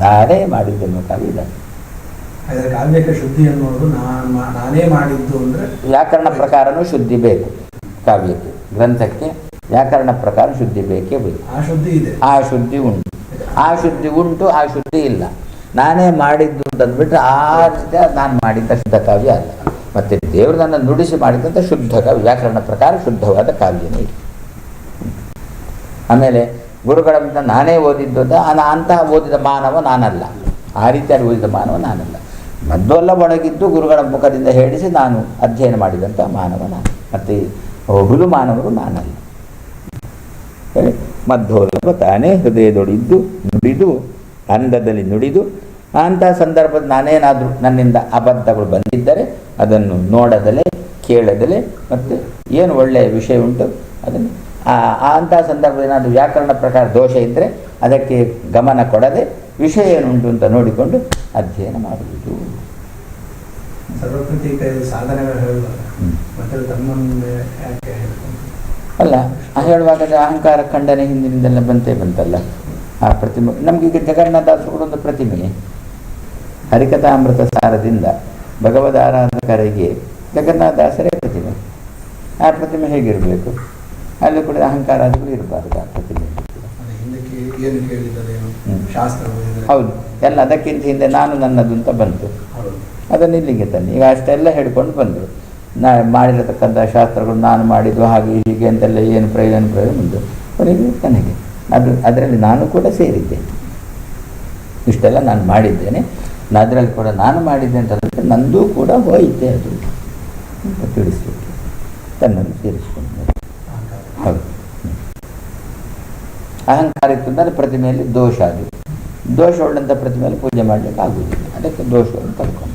ನಾನೇ ಮಾಡಿದ್ದು ಎನ್ನುವ ಕಾವ್ಯ ಇದಲ್ಲ. ಕಾವ್ಯಕ್ಕೆ ಶುದ್ಧಿ ಅನ್ನೋದು ನಾನು ನಾನೇ ಮಾಡಿದ್ದು ಅಂದ್ರೆ ವ್ಯಾಕರಣ ಪ್ರಕಾರನೂ ಶುದ್ಧಿ ಬೇಕು ಕಾವ್ಯಕ್ಕೆ ಗ್ರಂಥಕ್ಕೆ. ವ್ಯಾಕರಣ ಪ್ರಕಾರ ಶುದ್ಧಿ ಬೇಕೇ ಬೇಕು. ಆ ಶುದ್ಧಿ ಇದೆ. ಆ ಶುದ್ಧಿ ಉಂಟು. ಆ ಶುದ್ಧಿ ಉಂಟು ಆ ಶುದ್ಧಿ ಇಲ್ಲ. ನಾನೇ ಮಾಡಿದ್ದು ಅಂತಂದ್ಬಿಟ್ರೆ ಆ ರೀತಿಯ ನಾನು ಮಾಡಿದ್ದ ಶುದ್ಧ ಕಾವ್ಯ ಅಲ್ಲ. ಮತ್ತು ದೇವರು ನನ್ನ ನುಡಿಸಿ ಮಾಡಿದಂಥ ಶುದ್ಧ ಕಾವ್ಯ, ವ್ಯಾಕರಣ ಪ್ರಕಾರ ಶುದ್ಧವಾದ ಕಾವ್ಯನೇ ಇದು. ಆಮೇಲೆ ಗುರುಗಳಿಂದ ನಾನೇ ಓದಿದ್ದು ಅಂತ ಅಂತಹ ಓದಿದ ಮಾನವ ನಾನಲ್ಲ. ಆ ರೀತಿಯಾಗಿ ಓದಿದ ಮಾನವ ನಾನಲ್ಲ. ಮದ್ದೆಲ್ಲ ಒಣಗಿದ್ದು ಗುರುಗಳ ಮುಖದಿಂದ ಹೇಳಿಸಿ ನಾನು ಅಧ್ಯಯನ ಮಾಡಿದಂಥ ಮಾನವ ನಾನು. ಮತ್ತು ಹುಲು ಮಾನವರು ನಾನಲ್ಲ. ಹೇಳಿ ತಾನೇ ಹೃದಯದೊಡಿದ್ದು, ನುಡಿದು ಅಂದದಲ್ಲಿ ನುಡಿದು ಅಂತಹ ಸಂದರ್ಭದ ನಾನೇನಾದರೂ ನನ್ನಿಂದ ಅಬದ್ಧಗಳು ಬಂದಿದ್ದರೆ ಅದನ್ನು ನೋಡದಲೆ ಕೇಳದಲೆ ಮತ್ತು ಏನು ಒಳ್ಳೆಯ ವಿಷಯ ಉಂಟು ಅದನ್ನು ಅಂಥ ಸಂದರ್ಭದಲ್ಲಿ ಏನಾದರೂ ವ್ಯಾಕರಣ ಪ್ರಕಾರ ದೋಷ ಇದ್ದರೆ ಅದಕ್ಕೆ ಗಮನ ಕೊಡದೆ ವಿಷಯ ಏನುಂಟು ಅಂತ ನೋಡಿಕೊಂಡು ಅಧ್ಯಯನ ಮಾಡುವುದು. ಅಲ್ಲ ಆ ಹೇಳುವಾಗ ಅಹಂಕಾರ ಖಂಡನೆ ಹಿಂದಿನಿಂದೆಲ್ಲ ಬಂತೇ ಬಂತಲ್ಲ. ಆ ಪ್ರತಿಮೆ. ನಮಗೀಗ ಜಗನ್ನಾಥಾಸರು ಕೂಡ ಒಂದು ಪ್ರತಿಮೆ. ಹರಿಕಥಾಮೃತ ಸಾರದಿಂದ ಭಗವದ್ ಆರಾಧಕರಿಗೆ ಜಗನ್ನಾಥದಾಸರೇ ಪ್ರತಿಮೆ. ಆ ಪ್ರತಿಮೆ ಹೇಗಿರಬೇಕು? ಅಲ್ಲಿ ಕೂಡ ಅಹಂಕಾರಾದಿಗಳು ಇರಬಾರ್ದು ಆ ಪ್ರತಿಮೆ. ಹೌದು. ಎಲ್ಲ ಅದಕ್ಕಿಂತ ಹಿಂದೆ ನಾನು ನನ್ನದು ಅಂತ ಬಂತು. ಅದನ್ನು ಇಲ್ಲಿಗೆ ತನ್ನಿ. ಈಗ ಅಷ್ಟೆಲ್ಲ ಹೇಳ್ಕೊಂಡು ಬಂದರು. ನಾ ಮಾಡಿರತಕ್ಕಂಥ ಶಾಸ್ತ್ರಗಳು ನಾನು ಮಾಡಿದ್ದು ಹಾಗೆ ಹೀಗೆ ಅಂತೆಲ್ಲ ಏನು ಪ್ರಯೋಜನ ಪ್ರಯೋಜನ ಬಂದು ಕೊನೆಗೆ ನನಗೆ ಅದು ಅದರಲ್ಲಿ ನಾನು ಕೂಡ ಸೇರಿದ್ದೆ. ಇಷ್ಟೆಲ್ಲ ನಾನು ಮಾಡಿದ್ದೇನೆ. ಅದರಲ್ಲಿ ಕೂಡ ನಾನು ಮಾಡಿದ್ದೆ ಅಂತಂದರೆ ನಂದು ಕೂಡ ಹೋಯಿತೆ ಅದು ಅಂತ ತಿಳಿಸ್ಲಿಕ್ಕೆ ತನ್ನನ್ನು ಸೇರಿಸ್ಕೊಂಡು ಹೌದು. ಅಹಂಕಾರ ಇತ್ತು ಅಂದರೆ ಪ್ರತಿಮೆಯಲ್ಲಿ ದೋಷ ಅದು. ದೋಷ ಉಳ್ಳಂಥ ಪ್ರತಿಮೆಯಲ್ಲಿ ಪೂಜೆ ಮಾಡಲಿಕ್ಕೆ ಆಗುವುದಿಲ್ಲ. ಅದಕ್ಕೆ ದೋಷವನ್ನು ಕಲ್ಕೊಂಡು